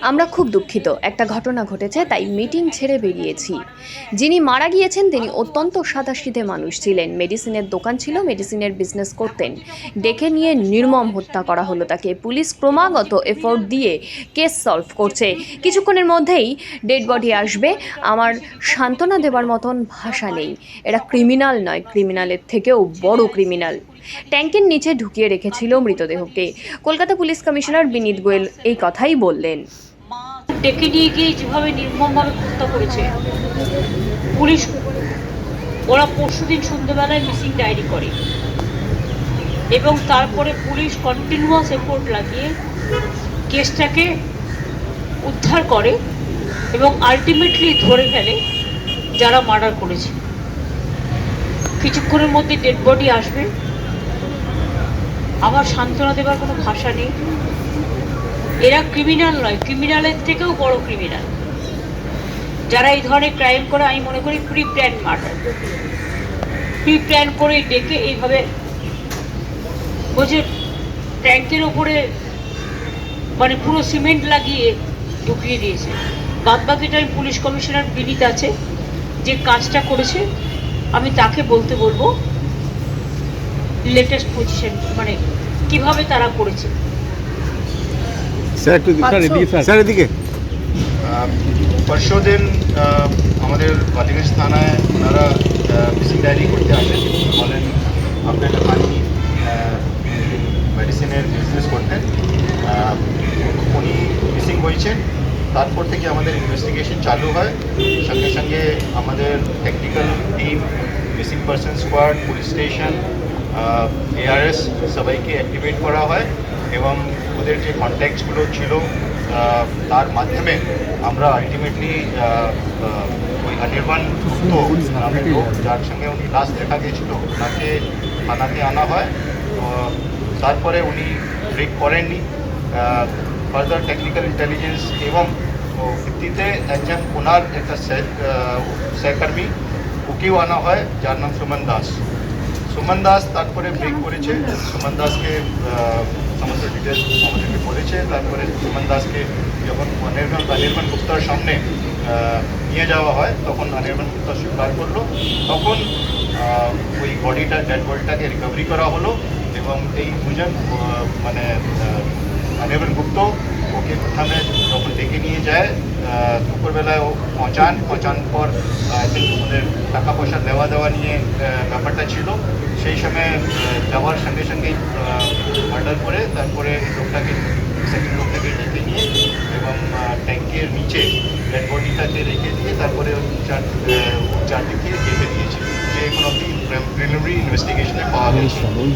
আমরা খুব দুঃখিত, একটা ঘটনা ঘটেছে তাই মিটিং ছেড়ে বেরিয়েছি। যিনি মারা গিয়েছেন তিনি অত্যন্ত সাদাসিধে মানুষ ছিলেন। মেডিসিনের দোকান ছিল, মেডিসিনের বিজনেস করতেন। ডেকে নিয়ে নির্মম হত্যা করা হলো তাকে। পুলিশ ক্রমাগত এফোর্ট দিয়ে কেস সলভ করছে। কিছুক্ষণের মধ্যেই ডেড বডি আসবে। আমার সান্ত্বনা দেবার মতন ভাষা নেই। এরা ক্রিমিনাল নয় ক্রিমিনালের থেকেও বড় ক্রিমিনাল ট্যাঙ্কের নিচে ঢুকিয়ে রেখেছিল মৃতদেহকে। কলকাতা পুলিশ কমিশনার বিনীত গোয়েল এই কথাই বললেন। ডেকে নিয়ে গিয়ে যেভাবে নির্মমভাবে হত্যা করেছে, পুলিশ ওরা পরশুদিন সন্ধ্যেবেলায় মিসিং ডায়েরি করে। এবং তারপরে পুলিশ কন্টিনিউয়াস এফোর্ট লাগিয়ে কেসটাকে উদ্ধার করে এবং আলটিমেটলি ধরে ফেলে যারা মার্ডার করেছে। কিছুক্ষণের মধ্যে ডেড বডি আসবে। আমার সান্ত্বনা দেবার কোনো ভাষা নেই। এরা ক্রিমিনাল নয় ক্রিমিনালের থেকেও বড় ক্রিমিনাল যারা এই ধরনের ক্রাইম করে, আমি মনে করি pre plan murder pre plan করে ডেকে এইভাবে বলছে ট্যাঙ্কের ওপরে মানে পুরো সিমেন্ট লাগিয়ে ঢুকিয়ে দিয়েছে। বাদ বাকিটা পুলিশ কমিশনার বিনীত আছে, যে কাজটা করেছে, আমি তাকে বলতে বলব লেটেস্ট পজিশন মানে কীভাবে তারা করেছে। স্যার একটু স্যার এদিকে স্যার। স্যার এদিকে। পরশু দিন আমাদের বালিগঞ্জ থানায় ওনারা মিসিং ডায়েরি করতে আসেন। বলেন আপনার আমি মেডিসিনের বিজনেস করতেন উনি মিসিং হয়েছেন। তারপর থেকে আমাদের ইনভেস্টিগেশন চালু হয়। সঙ্গে সঙ্গে আমাদের technical team missing person squad police station ARS সবাইকে অ্যাক্টিভেট করা হয়। এবং ওদের যে কন্ট্যাক্টসগুলো ছিল তার মাধ্যমে আমরা আলটিমেটলি ওই অনির্বাণ গুপ্ত নামের লোক, যার সঙ্গে উনি লাস্ট দেখা গিয়েছিল, ওনাকে থানাতে আনা হয়। তারপরে উনি ব্রেক করেননি। ফার্দার টেকনিক্যাল ইন্টেলিজেন্স এবং ভিত্তিতে একজন ওনার একটা সহকর্মী ওকেও আনা হয়, যার নাম সুমন দাস। সুমন দাস তারপরে ব্রেক করেছে। সুমন দাসকে সমস্ত ডিটেলস আমাদেরকে বলেছে। তারপরে সুমন দাসকে যখন অনির্বাণ অনির্বাণ গুপ্তার সামনে নিয়ে যাওয়া হয়, তখন অনির্বাণ গুপ্তা স্বীকার করল। তখন ওই বডিটা ডেড বডিটাকে রিকভারি করা হলো এবং এই দুজন মানে অনির্বাণ গুপ্ত ওকে প্রথমে যখন ডেকে নিয়ে যায় দুপুরবেলায় ও পৌঁছান পৌঁছানোর পর আই থিঙ্ক ওদের টাকা পয়সা দেওয়া দেওয়া নিয়ে ব্যাপারটা ছিল। সেই সময় যাওয়ার সঙ্গে সঙ্গেই মার্ডার করে তারপরে লোকটাকে সেকেন্ড লোকটাকে ডেকে নিয়ে এবং ট্যাঙ্কের নিচে ডেড বডিটাকে রেখে দিয়ে তারপরে ওই চার আহ, চারদিকে গেঁথে দিয়েছে যে কোনো প্রিলিমিনারি ইনভেস্টিগেশনে পাওয়া গেছে।